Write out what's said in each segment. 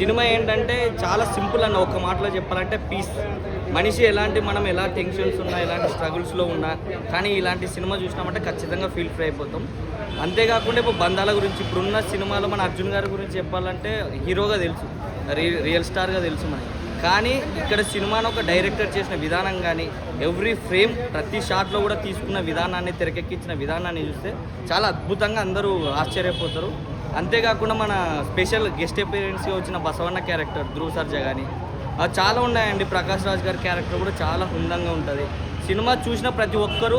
Cinema ఏంటంటే చాలా simple అన్న ఒక మాటలో చెప్పాలంటే పీస్ మనిషి ఎలాంటి మనం ఎలా టెన్షన్స్ ఉన్నా ఎలాంటి స్ట్రగుల్స్లో ఉన్నా కానీ ఇలాంటి సినిమా చూసినామంటే ఖచ్చితంగా ఫీల్ ఫ్రీ అయిపోతాం. అంతేకాకుండా ఇప్పుడు బంధాల గురించి ఇప్పుడున్న సినిమాలో మన అర్జున్ గారి గురించి చెప్పాలంటే హీరోగా తెలుసు. రి- రియల్ స్టార్గా తెలుసు మనకి. కానీ ఇక్కడ సినిమాను ఒక డైరెక్టర్ చేసిన విధానం కానీ ఎవ్రీ ఫ్రేమ్ ప్రతి షాట్లో కూడా తీసుకున్న విధానాన్ని తెరకెక్కించిన విధానాన్ని చూస్తే చాలా అద్భుతంగా అందరూ ఆశ్చర్యపోతారు. అంతేకాకుండా మన స్పెషల్ గెస్ట్ అపీరెన్స్గా వచ్చిన బసవన్న క్యారెక్టర్ ధ్రువ సర్జా కానీ అది చాలా ఉన్నాయండి. ప్రకాష్ రాజ్ గారి క్యారెక్టర్ కూడా చాలా హుందంగా ఉంటుంది. సినిమా చూసిన ప్రతి ఒక్కరూ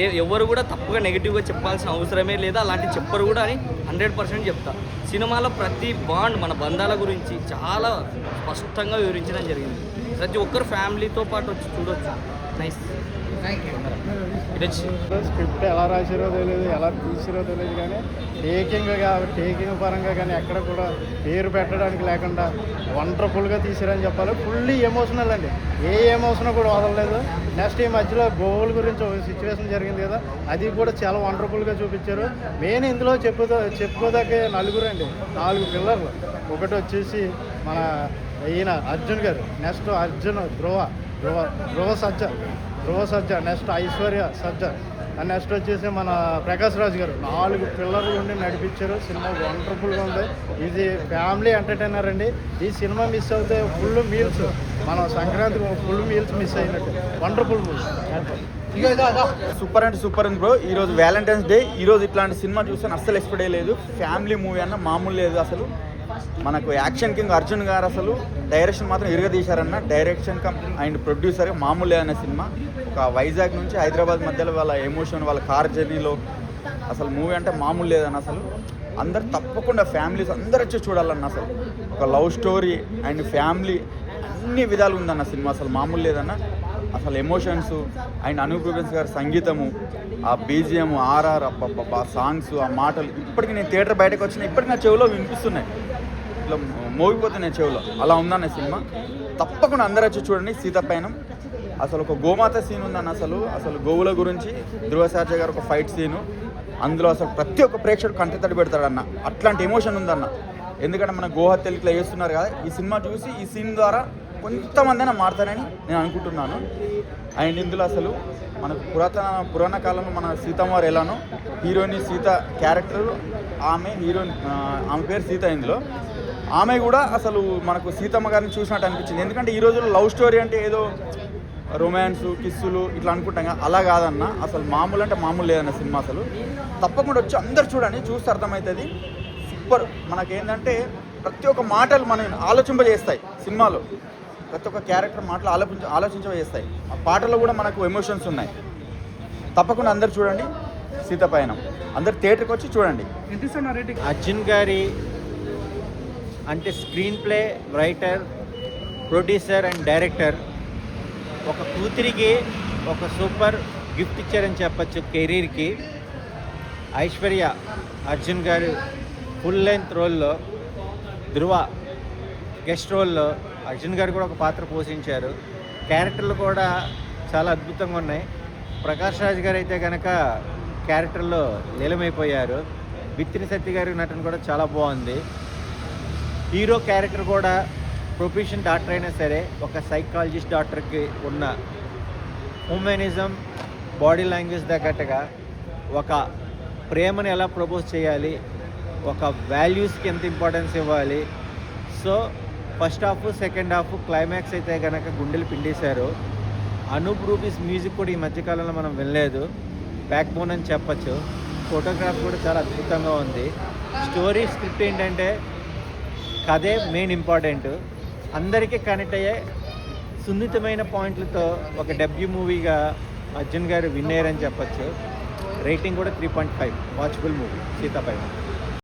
ఏ ఎవరు కూడా తప్పుగా నెగిటివ్గా చెప్పాల్సిన అవసరమే లేదా. అలాంటి చెప్పరు కూడా అని హండ్రెడ్ పర్సెంట్ చెప్తా. సినిమాలో ప్రతి బాండ్ మన బంధాల గురించి చాలా స్పష్టంగా వివరించడం జరిగింది. ప్రతి ఒక్కరు ఫ్యామిలీతో పాటు వచ్చి చూడొచ్చు. నైస్ స్క్రిప్ట్ ఎలా రాశారో తెలియదు ఎలా తీసారో తెలియదు కానీ టేకింగ్ టేకింగ్ పరంగా కానీ ఎక్కడ కూడా పేరు పెట్టడానికి లేకుండా వండర్ఫుల్గా తీసారని చెప్పాలి. ఫుల్లీ ఎమోషనల్ అండి. ఏ ఎమోషన్ కూడా వదలలేదు. నెక్స్ట్ ఈ మధ్యలో గోల్ గురించి ఒక సిచ్యువేషన్ జరిగింది కదా అది కూడా చాలా వండర్ఫుల్గా చూపించారు. మెయిన్ ఇందులో చెప్పుదో చెప్పుకోదగ్గ నలుగురు అండి. నాలుగు పిల్లర్లు. ఒకటి వచ్చేసి మన ఈయన అర్జున్ గారు next Arjun Dhruva Dhruva Dhruva Sajja Dhruva Sajja next Aishwarya Sajja and next వచ్చేసి మన ప్రకాష్ రాజ్ గారు. నాలుగు పిల్లర్లు ఉండి నడిపించారు. సినిమా వండర్ఫుల్గా ఉంది. ఇది ఫ్యామిలీ ఎంటర్టైనర్ అండి. ఈ సినిమా మిస్ అవుతే ఫుల్ మీల్స్ మనం సంక్రాంతికి ఫుల్ మీల్స్ మిస్ అయినట్టు. వండర్ఫుల్ మూవీ సూపర్ అంటే సూపర్ ఉంది బ్రో ఈ రోజు వ్యాలంటైన్స్ డే ఈ రోజు ఇట్లాంటి సినిమా చూసాను అస్సలు ఎక్స్పెక్ట్ చేయలేదు ఫ్యామిలీ మూవీ అన్న మామూలు లేదు అసలు. మనకు యాక్షన్ కింగ్ అర్జున్ గారు అసలు డైరెక్షన్ మాత్రం ఇరగదీశారన్న డైరెక్షన్ కమ్ అండ్ ప్రొడ్యూసర్ మామూలే అనే సినిమా. ఒక వైజాగ్ నుంచి హైదరాబాద్ మధ్యలో వాళ్ళ ఎమోషన్ వాళ్ళ కార్ జర్నీలో అసలు మూవీ అంటే మామూలు లేదన్న అసలు. అందరు తప్పకుండా ఫ్యామిలీస్ అందరు వచ్చి చూడాలన్న అసలు. ఒక లవ్ స్టోరీ అండ్ ఫ్యామిలీ అన్ని విధాలు ఉందన్న సినిమా అసలు మామూలు లేదన్న. అసలు ఎమోషన్స్ అండ్ అనూప్ రూబెన్స్ గారి సంగీతము ఆ బీజిఎం ఆర్ఆర్ ఆ సాంగ్స్ ఆ మాటలు ఇప్పటికి నేను థియేటర్ బయటకు వచ్చిన ఇప్పటికీ నా చెవిలో వినిపిస్తున్నాయి. ఇట్లా మోగిపోతున్నాయి చెవులో. అలా ఉందన్న సినిమా. తప్పకుండా అందరూ వచ్చి చూడండి సీతపైనం అసలు ఒక గోమాత సీన్ ఉందన్న అసలు. అసలు గోవుల గురించి ధృవశార్జ గారు ఒక ఫైట్ సీను. అందులో అసలు ప్రతి ఒక్క ప్రేక్షకుడు కంటి తడి పెడతాడన్న. అట్లాంటి ఎమోషన్ ఉందన్న. ఎందుకంటే మన గోహత్యలు ఇట్లా చేస్తున్నారు కదా ఈ సినిమా చూసి ఈ సీన్ ద్వారా కొంతమందైనా మారుతారని నేను అనుకుంటున్నాను. అండ్ ఇందులో అసలు మనకు పురాతన పురాణ కాలంలో మన సీతమ్మవారు ఎలానో హీరోయిన్ సీత క్యారెక్టర్ ఆమె హీరోయిన్ ఆమె పేరు సీత ఇందులో. ఆమె కూడా అసలు మనకు సీతమ్మ గారిని చూసినట్టు అనిపించింది. ఎందుకంటే ఈ రోజుల్లో లవ్ స్టోరీ అంటే ఏదో రొమాన్స్ కిస్సులు ఇట్లా అనుకుంటాం కదా. అలా కాదన్న. అసలు మామూలు అంటే మామూలు లేదన్న సినిమా అసలు. తప్పకుండా వచ్చి అందరు చూడండి చూస్తే అర్థమవుతుంది. సూపర్ మనకేంటంటే ప్రతి ఒక్క మాటలు మనం ఆలోచింపజేస్తాయి సినిమాలో. ప్రతి ఒక్క క్యారెక్టర్ మాటలు ఆలోచించ ఆలోచించజేస్తాయి ఆ పాటలో కూడా మనకు ఎమోషన్స్ ఉన్నాయి. తప్పకుండా అందరు చూడండి సీతపయనం అందరు థియేటర్కి వచ్చి చూడండి అర్జున్ గారి అంటే screen play writer producer and director ఒక కూతురికి ఒక సూపర్ గిఫ్ట్ ఇచ్చారని చెప్పచ్చు కెరీర్కి. ఐశ్వర్య అర్జున్ గారు ఫుల్ లెంత్ రోల్లో ధృవ గెస్ట్ రోల్లో అర్జున్ గారు కూడా ఒక పాత్ర పోషించారు. క్యారెక్టర్లు కూడా చాలా అద్భుతంగా ఉన్నాయి. ప్రకాష్ రాజ్ గారు అయితే కనుక క్యారెక్టర్లో లీలమైపోయారు బిత్తిని సత్య గారి నటన కూడా చాలా బాగుంది. హీరో క్యారెక్టర్ కూడా ప్రొఫెషన్ డాక్టర్ అయినా సరే ఒక సైకాలజిస్ట్ డాక్టర్కి ఉన్న హ్యూమనిజం బాడీ లాంగ్వేజ్ తగ్గట్టుగా ఒక ప్రేమను ఎలా ప్రపోజ్ చేయాలి ఒక వాల్యూస్కి ఎంత ఇంపార్టెన్స్ ఇవ్వాలి. So first half second half climax అయితే కనుక గుండెలు పిండేశారు. అనూప్ రూపీస్ మ్యూజిక్ కూడా ఈ మధ్యకాలంలో మనం వినలేదు. బ్యాక్ బోన్ అని చెప్పచ్చు. ఫోటోగ్రాఫ్ కూడా చాలా అద్భుతంగా ఉంది. స్టోరీ స్క్రిప్ట్ ఏంటంటే కథే మెయిన్ ఇంపార్టెంట్ అందరికీ కనెక్ట్ అయ్యే సున్నితమైన పాయింట్లతో ఒక డెబ్యూ మూవీగా అర్జున్ గారు విన్ అయ్యారని చెప్పచ్చు. రేటింగ్ కూడా three point five watchable movie సీతాపై.